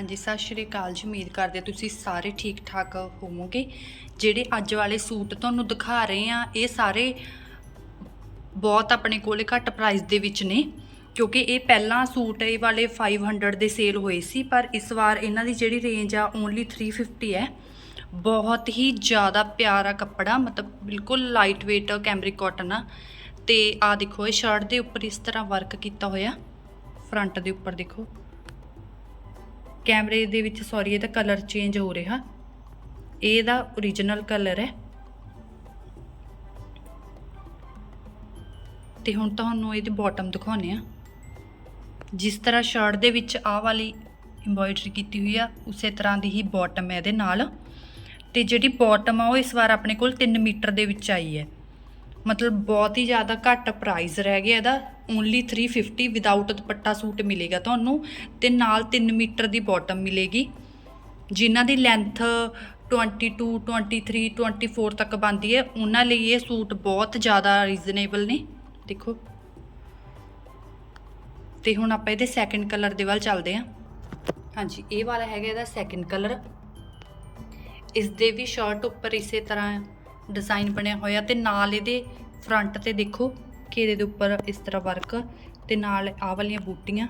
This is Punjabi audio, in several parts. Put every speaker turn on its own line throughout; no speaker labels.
ਹਾਂਜੀ, ਸਤਿ ਸ਼੍ਰੀ ਅਕਾਲ ਜੀ, ਉਮੀਦ ਕਰਦੇ ਤੁਸੀਂ ਸਾਰੇ ਠੀਕ ਠਾਕ ਹੋਵੋਗੇ। ਜਿਹੜੇ ਅੱਜ ਵਾਲੇ ਸੂਟ ਤੁਹਾਨੂੰ ਦਿਖਾ ਰਹੇ ਆ ਇਹ ਸਾਰੇ ਬਹੁਤ ਆਪਣੇ ਕੋਲੇ ਘੱਟ ਪ੍ਰਾਈਸ ਦੇ ਵਿੱਚ ਨੇ, ਕਿਉਂਕਿ ਇਹ ਪਹਿਲਾਂ ਸੂਟ ਇਹ ਵਾਲੇ 500 ਦੇ ਸੇਲ ਹੋਏ ਸੀ, ਪਰ ਇਸ ਵਾਰ ਇਹਨਾਂ ਦੀ ਜਿਹੜੀ ਰੇਂਜ ਆ ਓਨਲੀ 350 ਹੈ। ਬਹੁਤ ਹੀ ਜ਼ਿਆਦਾ ਪਿਆਰਾ ਕੱਪੜਾ, ਮਤਲਬ ਬਿਲਕੁਲ ਲਾਈਟ weight ਕੈਮਰਿਕ ਕਾਟਨ ਆ। ਤੇ ਆ ਦੇਖੋ, ਇਹ ਸ਼ਰਟ ਦੇ ਉੱਪਰ ਇਸ ਤਰ੍ਹਾਂ ਵਰਕ ਕੀਤਾ ਹੋਇਆ ਫਰੰਟ ਦੇ ਉੱਪਰ ਦੇਖੋ। ਕੈਮਰੇ ਦੇ ਵਿੱਚ ਸੌਰੀ ਇਹਦਾ ਕਲਰ ਚੇਂਜ ਹੋ ਰਿਹਾ। ਇਹਦਾ origignal ਕਲਰ ਹੈ। ਤੇ ਹੁਣ ਤੁਹਾਨੂੰ ਇਹਦੀ ਬਾਟਮ ਦਿਖਾਉਨੇ ਆ ਜਿਸ ਤਰ੍ਹਾਂ ਸ਼ਰਟ ਦੇ ਵਿੱਚ ਆਹ ਵਾਲੀ ਐਮਬੋਇਡਰੀ ਕੀਤੀ ਹੋਈ ਆ, ਉਸੇ ਤਰ੍ਹਾਂ ਦੀ ਹੀ ਬਾਟਮ ਹੈ ਇਹਦੇ ਨਾਲ। ਤੇ ਜਿਹੜੀ ਬਾਟਮ ਆ, ਉਹ ਇਸ ਵਾਰ ਆਪਣੇ ਕੋਲ 3 ਮੀਟਰ ਦੇ ਵਿੱਚ ਆਈ ਹੈ। ਮਤਲਬ ਬਹੁਤ ਹੀ ਜ਼ਿਆਦਾ ਘੱਟ ਪ੍ਰਾਈਸ ਰਹਿ ਗਿਆ ਇਹਦਾ। ਓਨਲੀ 350 ਵਿਦਆਊਟ ਦੁਪੱਟਾ ਸੂਟ ਮਿਲੇਗਾ ਤੁਹਾਨੂੰ ਤੇ ਨਾਲ 3 ਮੀਟਰ ਦੀ ਬਾਟਮ ਮਿਲੇਗੀ। ਜਿਨ੍ਹਾਂ ਦੀ ਲੈਂਥ 22 23 24 ਤੱਕ ਬਣਦੀ ਹੈ, ਉਹਨਾਂ ਲਈ ਇਹ ਸੂਟ ਬਹੁਤ ਜ਼ਿਆਦਾ ਰੀਜ਼ਨੇਬਲ ਨੇ। ਦੇਖੋ। ਤੇ ਹੁਣ ਆਪਾਂ ਇਹਦੇ ਸੈਕੰਡ ਕਲਰ ਦੇ ਵੱਲ ਚੱਲਦੇ ਹਾਂ। ਹਾਂਜੀ, ਇਹ ਵਾਲਾ ਹੈਗਾ ਇਹਦਾ ਸੈਕੰਡ ਕਲਰ ਇਸ ਦੇ ਵੀ ਸ਼ਰਟ ਉੱਪਰ ਇਸੇ ਤਰ੍ਹਾਂ ਡਿਜ਼ਾਈਨ ਬਣਿਆ ਹੋਇਆ ਤੇ ਨਾਲ ਇਹਦੇ ਫਰੰਟ ਤੇ ਦੇਖੋ। ਘੇਰੇ ਦੇ ਉੱਪਰ ਇਸ ਤਰ੍ਹਾਂ ਵਰਕ ਤੇ ਨਾਲ ਆਹ ਵਾਲੀਆਂ ਬੂਟੀਆਂ।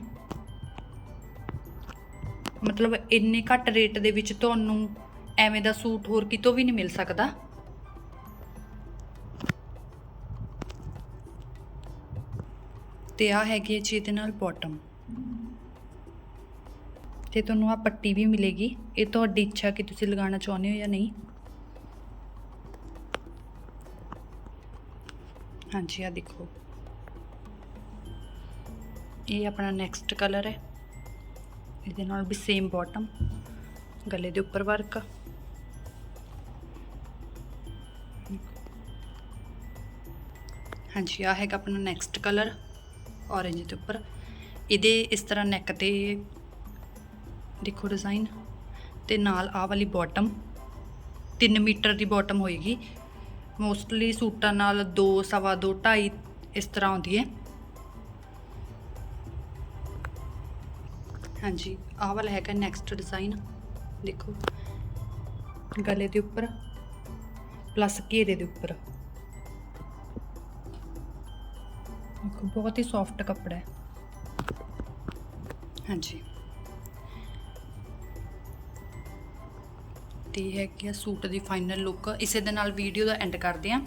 ਮਤਲਬ ਇੰਨੇ ਘੱਟ ਰੇਟ ਦੇ ਵਿੱਚ ਤੁਹਾਨੂੰ ਐਵੇਂ ਦਾ ਸੂਟ ਹੋਰ ਕਿਤੋਂ ਵੀ ਨਹੀਂ ਮਿਲ ਸਕਦਾ। ਤੇ ਆ ਹੈਗੀ ਹੈ ਜੀ ਇਹਦੇ ਨਾਲ ਬਾਟਮ ਤੇ ਤੁਹਾਨੂੰ ਆ ਪੱਟੀ ਵੀ ਮਿਲੇਗੀ। ਇਹ ਤੁਹਾਡੀ ਇੱਛਾ ਕਿ ਤੁਸੀਂ ਲਗਾਉਣਾ ਚਾਹੁੰਦੇ ਹੋ ਜਾਂ ਨਹੀਂ। ਹਾਂਜੀ ਆ ਦੇਖੋ। ਇਹ ਆਪਣਾ ਨੈਕਸਟ ਕਲਰ ਹੈ। ਇਹਦੇ ਨਾਲ ਵੀ ਸੇਮ ਬਾਟਮ ਗਲੇ ਦੇ ਉੱਪਰ ਵਰਕ ਹਾਂਜੀ ਆ ਹੈਗਾ ਆਪਣਾ ਨੈਕਸਟ ਕਲਰ orange ਦੇ ਉੱਪਰ। ਇਹਦੇ ਇਸ ਤਰ੍ਹਾਂ ਨੈਕ ਤੇ ਦੇਖੋ ਡਿਜ਼ਾਈਨ ਤੇ ਨਾਲ ਆਹ ਵਾਲੀ ਬਾਟਮ 3 ਮੀਟਰ ਦੀ ਬਾਟਮ ਹੋਏਗੀ। ਮੋਸਟਲੀ ਸੂਟਾਂ ਨਾਲ 2 ਸਵਾ 2 2.5 ਇਸ ਤਰ੍ਹਾਂ ਆਉਂਦੀ ਹੈ। ਹਾਂਜੀ, ਆਹ ਵਾਲਾ ਹੈਗਾ ਨੈਕਸਟ ਡਿਜ਼ਾਈਨ ਦੇਖੋ, ਗਲੇ ਦੇ ਉੱਪਰ ਪਲੱਸ ਘੇਰੇ ਦੇ ਉੱਪਰ। ਦੇਖੋ, ਬਹੁਤ ਹੀ ਸੌਫਟ ਕੱਪੜਾ ਹੈ। ਹਾਂਜੀ। ਤੇ ਹੈਗੀ ਆ ਸੂਟ ਦੀ ਫਾਈਨਲ ਲੁੱਕ ਇਸੇ ਦੇ ਨਾਲ ਵੀਡੀਓ ਦਾ ਐਂਡ ਕਰਦੇ ਹਾਂ